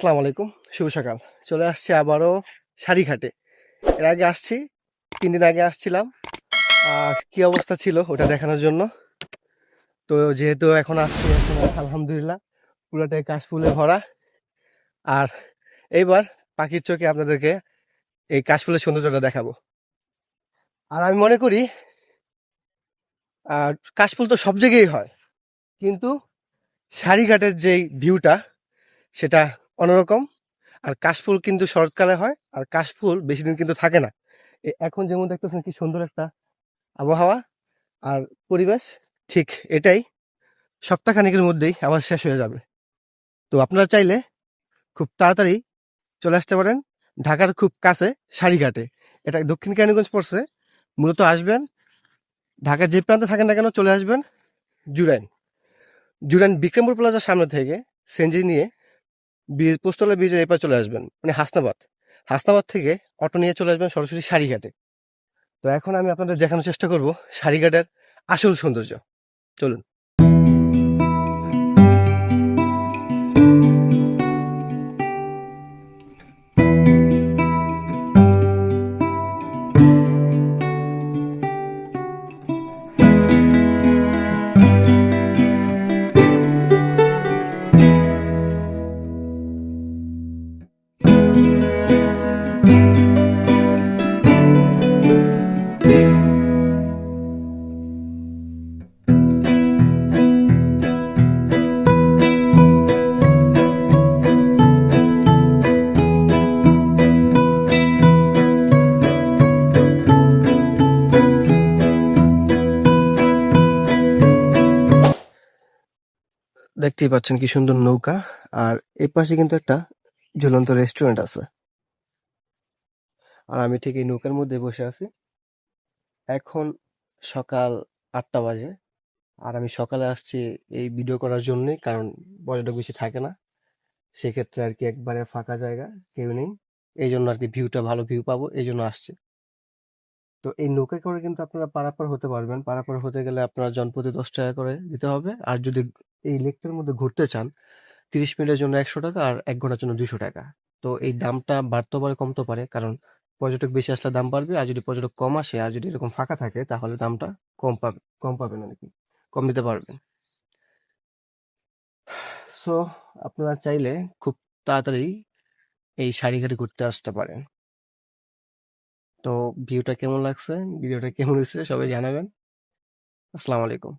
আসসালামু আলাইকুম, শুভ সকাল। চলে আসছি আবারও শাড়িঘাটে এর আগে আসছি, তিন দিন আগে আসছিলাম। কি অবস্থা ছিল ওটা দেখানোর জন্য? তো যেহেতু এখন আসছি আলহামদুলিল্লাহ, পুরোটাই কাশফুলে ভরা। আর এইবার পাখির চোখে আপনাদেরকে এই কাশফুলের সৌন্দর্যটা দেখাবো। আর আমি মনে করি, আর কাশফুল তো সব জায়গায় হয়, কিন্তু শাড়িঘাটের যেই ভিউটা সেটা অন্যরকম। আর কাশফুল কিন্তু শরৎকালে হয়, আর কাশফুল বেশি দিন কিন্তু থাকে না। এখন যেমন দেখতেছেন কি সুন্দর একটা আবহাওয়া আর পরিবেশ, ঠিক এটাই। সপ্তাহখানিকের মধ্যেই আবার শেষ হয়ে যাবে। তো আপনারা চাইলে খুব তাড়াতাড়ি চলে আসতে পারেন ঢাকার খুব কাছে সারিঘাটে এটা দক্ষিণ কেরানীগঞ্জ পড়ছে। মূলত আসবেন ঢাকার যে প্রান্তে থাকেন না কেন চলে আসবেন জুরাইন। জুরাইন বিক্রমপুর প্লাজার সামনে থেকে সেঞ্জি নিয়ে পোস্টলা ব্রিজের এপার চলে আসবেন মানে হাসনাবাদ। হাসনাবাদ থেকে অটো নিয়ে চলে আসবেন সরাসরি সারিঘাটে। তো এখন আমি আপনাদের দেখানোর চেষ্টা করব সারিঘাটের আসল সৌন্দর্য। চলুন। দেখতেই পাচ্ছেন কি সুন্দর নৌকা। আর এই পাশে কিন্তু একটা ঝুলন্ত রেস্টুরেন্ট আছে। আর আমি ঠিক এই নৌকার মধ্যে বসে আছি। এখন সকাল আটটা বাজে। আর আমি সকালে আসছি এই ভিডিও করার জন্যই, কারণ পর্যটক বেশি থাকে না। সেক্ষেত্রে আর কি একবারে ফাঁকা জায়গা, কেউ নেই। এই জন্য আর কি ভিউটা ভালো ভিউ পাবো, এই জন্য আসছি। তো এই নৌকায় করে কিন্তু আপনারা পারাপার হতে পারবেন। পারাপার হতে গেলে আপনারা জনপ্রতি দশ টাকা করে দিতে হবে। আর যদি এই লেকটার মধ্যে ঘুরতে চান, তিরিশ মিনিটের জন্য একশো টাকা আর এক ঘণ্টার জন্য দুশো টাকা। তো এই দামটা বাড়তে পারে, কমতে পারে, কারণ পর্যটক বেশি আসলে দাম বাড়বে, আর যদি পর্যটক কম আসে আর যদি এরকম ফাঁকা থাকে, তাহলে দামটা কম পাবে, কম পাবেন আর কি, কম দিতে পারবেন। সো আপনারা চাইলে খুব তাড়াতাড়ি এই শাড়িঘাটে ঘুরতে আসতে পারেন। তো ভিউটা কেমন লাগছে? ভিডিওটা কেমন হয়েছে? সবাই জানাবেন। আসসালামু আলাইকুম।